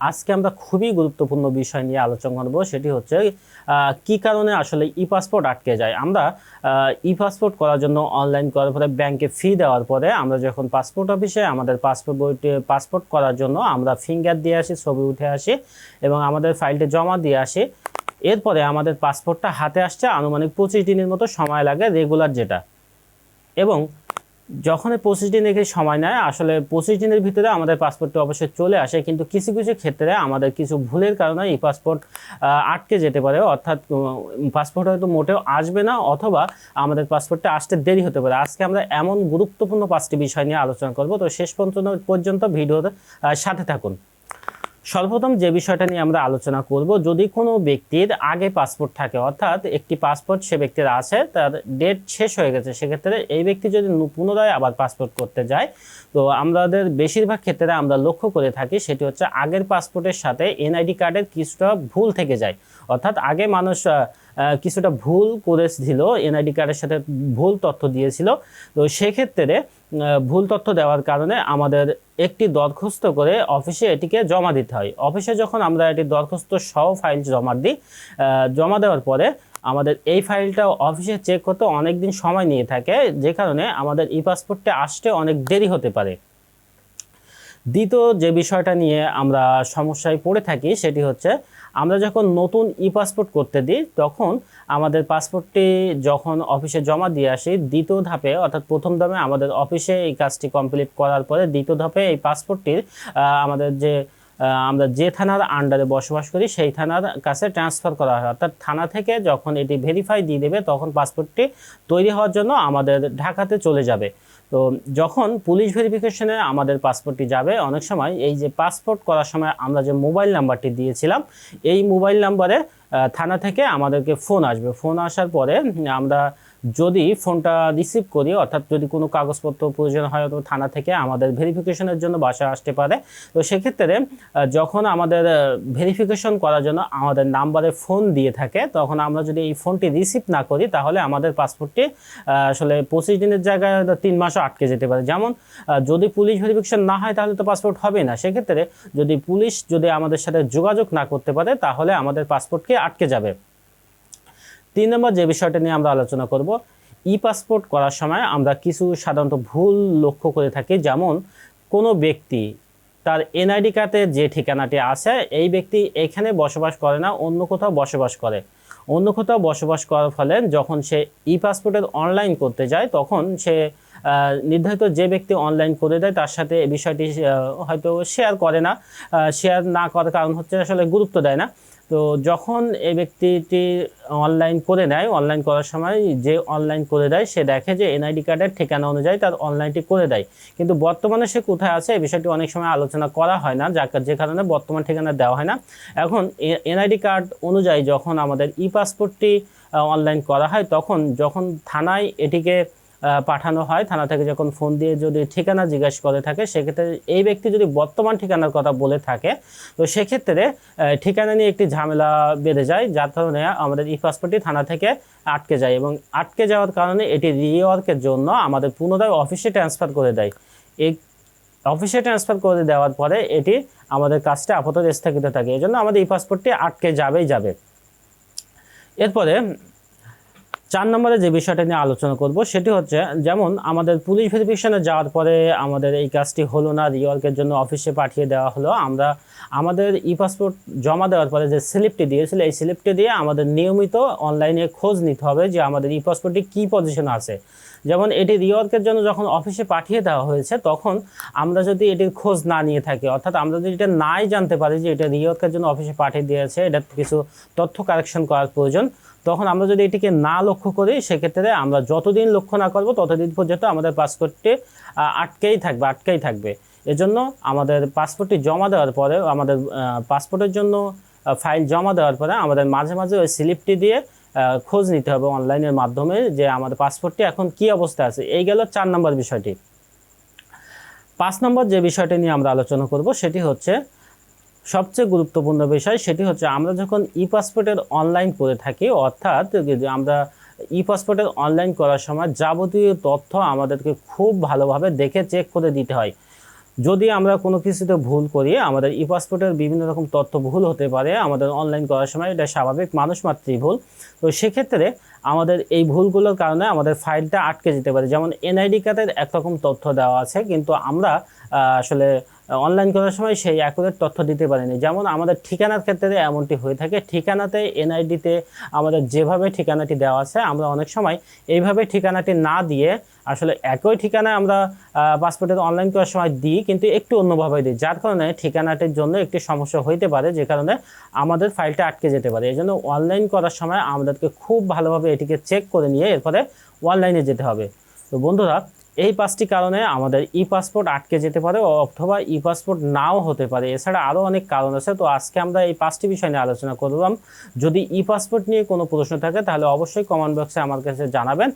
আজকে আমরা খুবই গুরুত্বপূর্ণ বিষয় নিয়ে আলোচনা করব, সেটি হচ্ছে কি কারণে আসলে ই পাসপোর্ট আটকে যায়? আমরা ই পাসপোর্ট করার জন্য অনলাইন করার পরে ব্যাংকে ফি দেওয়ার পরে আমরা যখন পাসপোর্ট অফিসে আমাদের পাসপোর্ট বইটি পাসপোর্ট করার জন্য আমরা ফিঙ্গার দিয়ে আসি, ছবি উঠে আসি এবং আমাদের ফাইলটি জমা দিয়ে আসি। এরপরে আমাদের পাসপোর্টটা হাতে আসছে আনুমানিক পঁচিশ দিনের মতো সময় লাগে রেগুলার যেটা। এবং যখন পঁচিশ দিন রেখে সময় নেয়, আসলে পঁচিশ দিনের ভিতরে আমাদের পাসপোর্টটা অবশ্যই চলে আসে। কিন্তু কিছু কিছু ক্ষেত্রে আমাদের কিছু ভুলের কারণে এই পাসপোর্ট আটকে যেতে পারে। অর্থাৎ পাসপোর্ট হয়তো মোটেও আসবে না, অথবা আমাদের পাসপোর্টটা আসতে দেরি হতে পারে। আজকে আমরা এমন গুরুত্বপূর্ণ পাঁচটি বিষয় নিয়ে আলোচনা করব। তো শেষ পর্যন্ত পর্যন্ত ভিডিওর সাথে থাকুন। সর্বপ্রথম যে বিষয়টা নিয়ে আমরা আলোচনা করব, যদি কোনো ব্যক্তির আগে পাসপোর্ট থাকে, অর্থাৎ একটি পাসপোর্ট সে ব্যক্তির আছে, তার ডেট শেষ হয়ে গেছে, সেক্ষেত্রে এই ব্যক্তি যদি পুনরায় আবার পাসপোর্ট করতে যায়, তো আমাদের বেশিরভাগ ক্ষেত্রে আমরা লক্ষ্য করে থাকি সেটি হচ্ছে আগের পাসপোর্টের সাথে এনআইডি কার্ডের কিছুটা ভুল থেকে যায়। অর্থাৎ আগে মানুষ কিছুটা ভুল করেছিল এনআইডি কার্ডের সাথে ভুল তথ্য দিয়েছিল। তো সেক্ষেত্রে ভুল তথ্য দেওয়ার কারণে আমাদের একটি দরখাস্ত করে অফিসে এটিকে জমা দিতে হয়। অফিসে যখন আমরা এটি দরখাস্ত সহ ফাইল জমা দিই জমা দেওয়ার পরে আমাদের এই ফাইলটা অফিসে চেক করতে অনেক দিন সময় নিয়ে থাকে, যে কারণে আমাদের ই পাসপোর্টটা আসতে অনেক দেরি হতে পারে। দ্বিতীয় যে বিষয়টা নিয়ে আমরা সমস্যায় পড়ে থাকি, সেটি হচ্ছে আমরা যখন নতুন ই পাসপোর্ট করতে দিই, তখন আমাদের পাসপোর্টটি যখন অফিসে জমা দিয়ে আসি, দ্বিতীয় ধাপে, অর্থাৎ প্রথম ধাপে আমাদের অফিসে এই কাজটি কমপ্লিট করার পরে দ্বিতীয় ধাপে এই পাসপোর্টটির আমাদের যে আমরা যে থানার আন্ডারে বসবাস করি, সেই থানার কাছে ট্রান্সফার করা হয়। অর্থাৎ থানা থেকে যখন এটি ভেরিফাই দিয়ে দেবে, তখন পাসপোর্টটি তৈরি হওয়ার জন্য আমাদের ঢাকাতে চলে যাবে। তো যখন পুলিশ ভেরিফিকেশনে আমাদের পাসপোর্টটি যাবে, অনেক সময় এই যে পাসপোর্ট করার সময় আমরা যে মোবাইল নাম্বারটি দিয়েছিলাম, এই মোবাইল নাম্বারে থানা থেকে আমাদেরকে ফোন আসবে। ফোন আসার পরে আমরা যদি ফোনটা রিসিভ করি, অর্থাৎ যদি কোনো কাগজপত্র প্রয়োজন হয় অথবা থানা থেকে আমাদের ভেরিফিকেশনের জন্য বাসায় আসতে পারে, তো সেক্ষেত্রে যখন আমাদের ভেরিফিকেশন করার জন্য আমাদের নাম্বারে ফোন দিয়ে থাকে, তখন আমরা যদি এই ফোনটি রিসিভ না করি, তাহলে আমাদের পাসপোর্টটি আসলে পঁচিশ দিনের জায়গায় তিন মাসও আটকে যেতে পারে। যেমন যদি পুলিশ ভেরিফিকেশন না হয়, তাহলে তো পাসপোর্ট হবে না। সেক্ষেত্রে যদি পুলিশ যদি আমাদের সাথে যোগাযোগ না করতে পারে, তাহলে আমাদের পাসপোর্টকে আটকে যাবে। তিন নম্বর যে বিষয়টা নিয়ে আমরা আলোচনা করব ই পাসপোর্ট করার সময় আমরা কিছু সাধারণত ভুল লক্ষ্য করে থাকি। যেমন, কোনো ব্যক্তি তার এনআইডি কার্ডে যে ঠিকানাটি আছে, এই ব্যক্তি এখানে বসবাস করে না, অন্য কোথাও বসবাস করে। অন্য কোথাও বসবাস করার ফলে যখন সে ই পাসপোর্টের অনলাইন করতে যায়, তখন সে নির্ধারিত যে ব্যক্তি অনলাইন করে দেয়, তার সাথে এই বিষয়টি হয়তো শেয়ার করে না। শেয়ার না করার কারণ হচ্ছে আসলে গুরুত্ব দেয় না। তো যখন এই ব্যক্তিটি অনলাইন করে নেয় অনলাইন করার সময় যে অনলাইন করে দেয়, সে দেখে যে এনআইডি কার্ডের ঠিকানা অনুযায়ী তার অনলাইনটি করে দেয়। কিন্তু বর্তমানে সে কোথায় আছে, এই বিষয়টি অনেক সময় আলোচনা করা হয় না, যার যে কারণে বর্তমান ঠিকানা দেওয়া হয় না। এখন এনআইডি কার্ড অনুযায়ী যখন আমাদের ই পাসপোর্টটি অনলাইন করা হয়, তখন যখন থানায় এটিকে পাঠানো হয়, থানা থেকে যখন ফোন দিয়ে যদি ঠিকানা জিজ্ঞাসা করে থাকে, সেক্ষেত্রে এই ব্যক্তি যদি বর্তমান ঠিকানার কথা বলে থাকে, তো সেক্ষেত্রে ঠিকানা নিয়ে একটি ঝামেলা বেড়ে যায়, যার কারণে আমাদের ই পাসপোর্টটি থানা থেকে আটকে যায় এবং আটকে যাওয়ার কারণে এটি রিওয়ার্কের জন্য আমাদের পুনরায় অফিসে ট্রান্সফার করে দেয়। এই অফিসে ট্রান্সফার করে দেওয়ার পরে এটি আমাদের কাজটা আপাতত স্থগিত থাকে। এই জন্য আমাদের ই পাসপোর্টটি আটকে যাবেই যাবে। এরপরে চার নম্বরে যে বিষয়টা নিয়ে আলোচনা করব, সেটি হচ্ছে যেমন আমাদের পুলিশ ভেরিফিকেশনে যাওয়ার পরে আমাদের এই কাজটি হলো না রিওয়ার্কের জন্য অফিসে পাঠিয়ে দেওয়া হলো। আমরা আমাদের ই পাসপোর্ট জমা দেওয়ার পরে যে স্লিপটি দিয়েছিল, এই স্লিপটি দিয়ে আমাদের নিয়মিত অনলাইনে খোঁজ নিতে হবে যে আমাদের ই পাসপোর্টটি কী পজিশনে আছে। যেমন এটি রিওয়ার্কের জন্য যখন অফিসে পাঠিয়ে দেওয়া হয়েছে, তখন আমরা যদি এটির খোঁজ না নিয়ে থাকি, অর্থাৎ আমরা যদি এটা নাই জানতে পারি যে এটা রিওয়ার্কের জন্য অফিসে পাঠিয়ে দিয়েছে, এটা কিছু তথ্য কারেকশন করার প্রয়োজন তখন আমরা যদি এটিকে না লক্ষ্য করি, সেক্ষেত্রে আমরা যতদিন লক্ষ্য না করব, ততদিন পর্যন্ত আমাদের পাসপোর্টটি আটকেই থাকবে আটকেই থাকবে। এজন্য আমাদের পাসপোর্টটি জমা দেওয়ার পরে, আমাদের পাসপোর্টের জন্য ফাইল জমা দেওয়ার পরে আমাদের মাঝে মাঝে ওই স্লিপটি দিয়ে খোঁজ নিতে হবে অনলাইনের মাধ্যমে যে আমাদের পাসপোর্টটি এখন কি অবস্থায় আছে। এই গেল চার নম্বর বিষয়টি। পাঁচ নম্বর যে বিষয়টি নিয়ে আমরা আলোচনা করব, সেটি হচ্ছে সবচেয়ে গুরুত্বপূর্ণ বিষয় সেটি হচ্ছে আমরা যখন ই পাসপোর্টের অনলাইন করে থাকি, অর্থাৎ আমরা ই পাসপোর্টের অনলাইন করার সময় যাবতীয় তথ্য আমাদেরকে খুব ভালোভাবে দেখে চেক করে দিতে হয়। যদি আমরা কোনো কিছুতে ভুল করি, আমাদের ই পাসপোর্টের বিভিন্ন রকম তথ্য ভুল হতে পারে, আমাদের অনলাইন করার সময় এটা স্বাভাবিক মানুষ মাত্রই ভুল। তো সেক্ষেত্রে আমাদের এই ভুলগুলোর কারণে আমাদের ফাইলটা আটকে যেতে পারে। যেমন এনআইডি কার্ডের একরকম তথ্য দেওয়া আছে, কিন্তু আমরা আসলে অনলাইন করার সময় সেই অ্যাকুরেট তথ্য দিতে পারিনি। যেমন আমাদের ঠিকানার ক্ষেত্রে এমনটি হয়ে থাকে, ঠিকানাতে এনআইডিতে আমাদের যেভাবে ঠিকানাটি দেওয়া আছে, আমরা অনেক সময় এইভাবে ঠিকানাটি না দিয়ে আসলে একই ঠিকানায় আমরা পাসপোর্টের অনলাইন করার সময় দিই, কিন্তু একটু অন্যভাবে দিই। যার কারণে ঠিকানাটির জন্য একটি সমস্যা হইতে পারে, যে কারণে আমাদের ফাইলটা আটকে যেতে পারে। এই জন্য অনলাইন করার সময় আমাদেরকে খুব ভালোভাবে এটিকে চেক করে নিয়ে এরপরে অনলাইনে যেতে হবে। তো বন্ধুরা, এই পাঁচটি কারণে আমাদের ই পাসপোর্ট আটকে যেতে পারে অথবা ই পাসপোর্ট নাও হতে পারে। এছাড়া আরও অনেক কারণ আছে, তো আজকে আমরা এই পাঁচটি বিষয় নিয়ে আলোচনা করলাম। যদি ই পাসপোর্ট নিয়ে কোনো প্রশ্ন থাকে, তাহলে অবশ্যই কমেন্ট বক্সে আমার কাছে জানাবেন।